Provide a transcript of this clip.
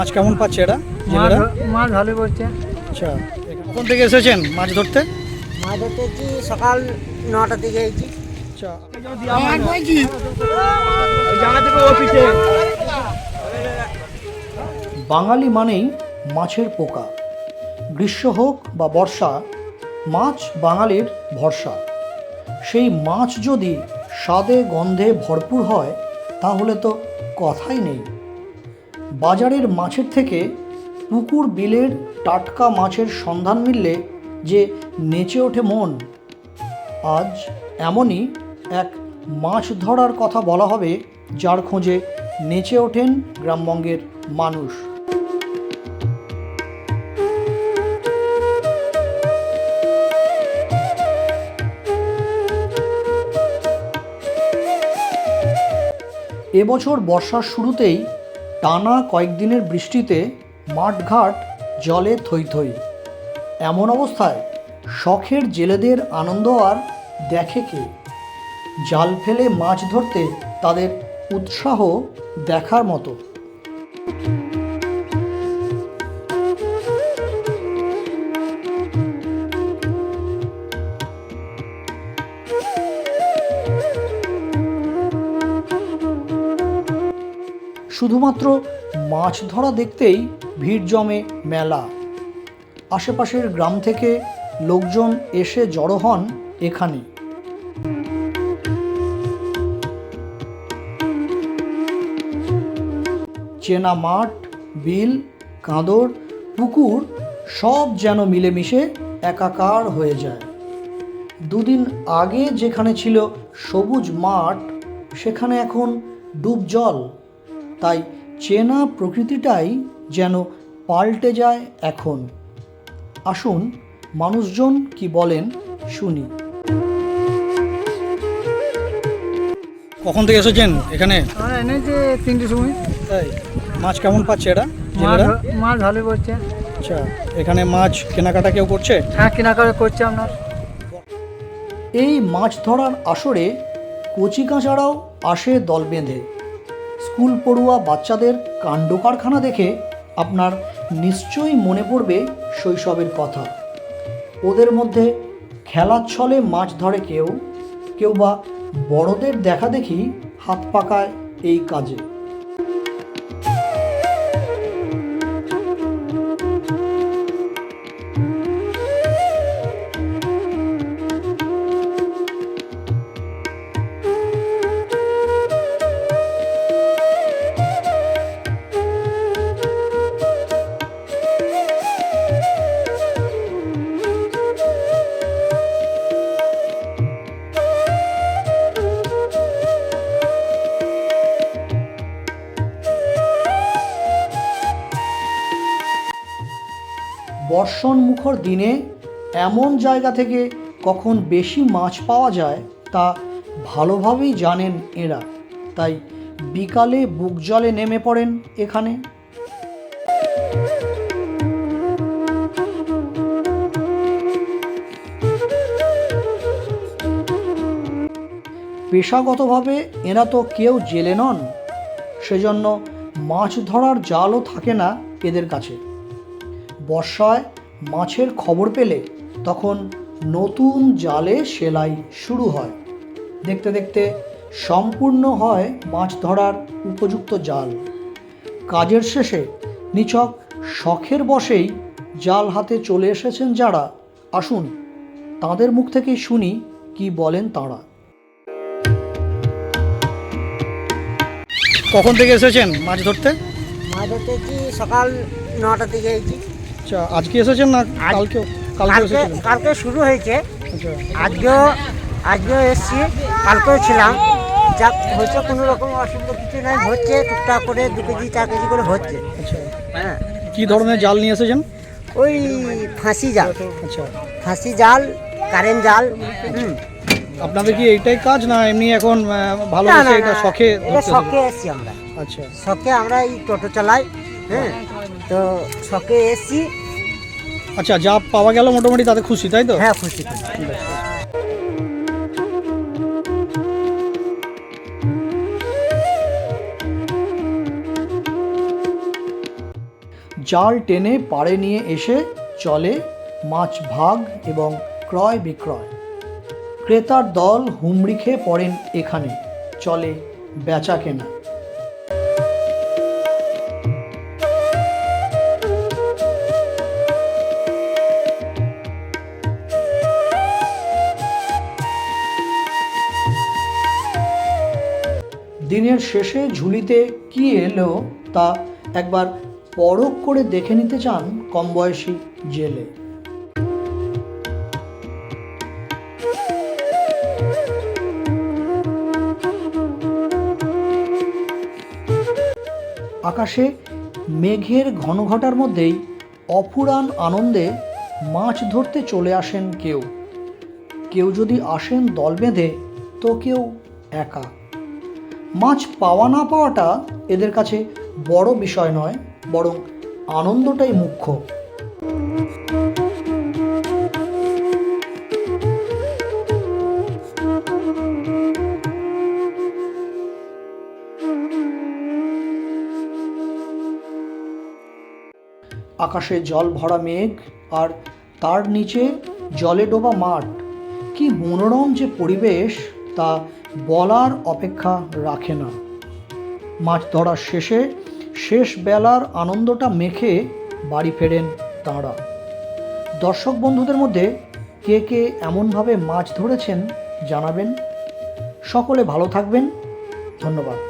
মাছ কেমন পাচ্ছে এটা মাছ জেলেরা? মাছ ভালো করছে আচ্ছা কখন থেকে এসেছেন মাছ ধরতে? মাছ ধরতেছি সকাল নটা থেকে এসেছি। আচ্ছা। বাঙালি মানেই মাছের পোকা। গ্রীষ্ম হোক বা বর্ষা মাছ বাঙালির ভরসা। সেই মাছ যদি স্বাদে গন্ধে ভরপুর হয় তাহলে তো কথাই নেই। বাজারের মাছের থেকে পুকুর বিলের টাটকা মাছের সন্ধান মিললে যে নেচে ওঠে মন। আজ এমনই এক মাছ ধরার কথা বলা হবে যার খোঁজে নেচে ওঠেন গ্রামবঙ্গের মানুষ। এবছর বর্ষার শুরুতেই টানা কয়েকদিনের বৃষ্টিতে মাঠঘাট জলে থই থই এমন অবস্থায় শখের জেলেদের আনন্দ আর দেখে কে? জাল ফেলে মাছ ধরতে তাদের উৎসাহ দেখার মতো। শুধুমাত্র মাছ ধরা দেখতেই ভিড় জমে মেলা। আশেপাশের গ্রাম থেকে লোকজন এসে জড়ো হন এখানে। চেনা মাঠ, বিল, কাঁদর, পুকুর সব যেন মিলেমিশে একাকার হয়ে যায়। দুদিন আগে যেখানে ছিল সবুজ মাঠ, সেখানে এখন ডুব জল তাই চেনা প্রকৃতিটাই যেন পাল্টে যায় এখন। আসুন মানুষজন কি বলেন শুনি। কখন থেকে এসেছেন এখানে? আমরা এনেছি তিনটে সময়। তাই মাছ কেমন পাচ্ছে এটা মাছ মাছ ভালো করছে আচ্ছা এখানে মাছ কেনাকাটা কেউ করছে? হ্যাঁ কেনাকাটা করছে আপনার। এই মাছ ধরার আসরে কচিকাঁচারাও আসে দল বেঁধে। স্কুল পড়ুয়া বাচ্চাদের কাণ্ড কারখানা দেখে আপনার নিশ্চয়ই মনে পড়বে শৈশবের কথা। ওদের মধ্যে খেলার ছলে মাছ ধরে কেউ কেউ বা বড়দের দেখা দেখি হাত পাকায় এই কাজে। বর্ষণ মুখর দিনে এমন জায়গা থেকে কখন বেশি মাছ পাওয়া যায় তা ভালোভাবেই জানেন এরা। তাই বিকালে বুক জলে নেমে পড়েন এখানে। পেশাগতভাবে এরা তো কেউ জেলে নন, সেজন্য মাছ ধরার জালও থাকে না এদের কাছে। বর্ষায় মাছের খবর পেলে তখন নতুন জালে সেলাই শুরু হয়। দেখতে দেখতে সম্পূর্ণ হয় মাছ ধরার উপযুক্ত জাল। কাজের শেষে নিছক শখের বশেই জাল হাতে চলে এসেছেন যারা। আসুন, তাদের মুখ থেকেই শুনি কি বলেন তাঁরা। কখন থেকে এসেছেন মাছ ধরতে? মাছ ধরতেছি সকাল নটা থেকে এসেছি। আচ্ছা আজকে এসেছেন না কালকেও? কালকে কালকে এসেছিলেন? কালকে শুরু হয়েছে। আচ্ছা। আজকেও আজকেও এসছি কালকেও ছিলাম। যাক হচ্ছে কোনো রকম অসুবিধা কিছু নাই হচ্ছে টুকটাক করে দু কেজি চার কেজি করে হচ্ছে। আচ্ছা। হ্যাঁ। কি ধরনের জাল নিয়ে এসেছেন? ওই ফাঁসি জাল। আচ্ছা। ফাঁসি জাল কারেন্ট জাল হুম। আপনাদের কি এইটাই কাজ না এমনি এখন ভালো এটা শখে শখে? এসছি আমরা। আচ্ছা। শখে আমরা এই টোটো চালাই হ্যাঁ। তো শখে এসছি। আচ্ছা যা পাওয়া গেল মোটামুটি তাতে খুশি তাই তো? হ্যাঁ খুশি খুশি। জাল টেনে পাড়ে নিয়ে এসে চলে মাছ ভাগ এবং ক্রয় বিক্রয়। ক্রেতার দল হুমড়ি খেয়ে পড়েন এখানে চলে বেচা কেনা। দিনের শেষে ঝুলিতে কি এলো তা একবার পরখ করে দেখে নিতে চান কম বয়সী জেলে। আকাশে মেঘের ঘনঘটার মধ্যেই অফুরান আনন্দে মাছ ধরতে চলে আসেন কেউ। কেউ যদি আসেন দল বেঁধে, তো কেউ একা। মাছ পাওয়া না পাওয়াটা এদের কাছে বড় বিষয় নয়, বরং আনন্দটাই মুখ্য। আকাশে জল ভরা মেঘ আর তার নিচে জলে ডোবা মাঠ। কি মনোরম যে পরিবেশ তা বলার অপেক্ষা রাখে না। মাছ ধরার শেষে শেষ বেলার আনন্দটা মেখে বাড়ি ফেরেন তাঁরা। দর্শক বন্ধুদের মধ্যে কে কে এমনভাবে মাছ ধরেছেন জানাবেন। সকলে ভালো থাকবেন। ধন্যবাদ।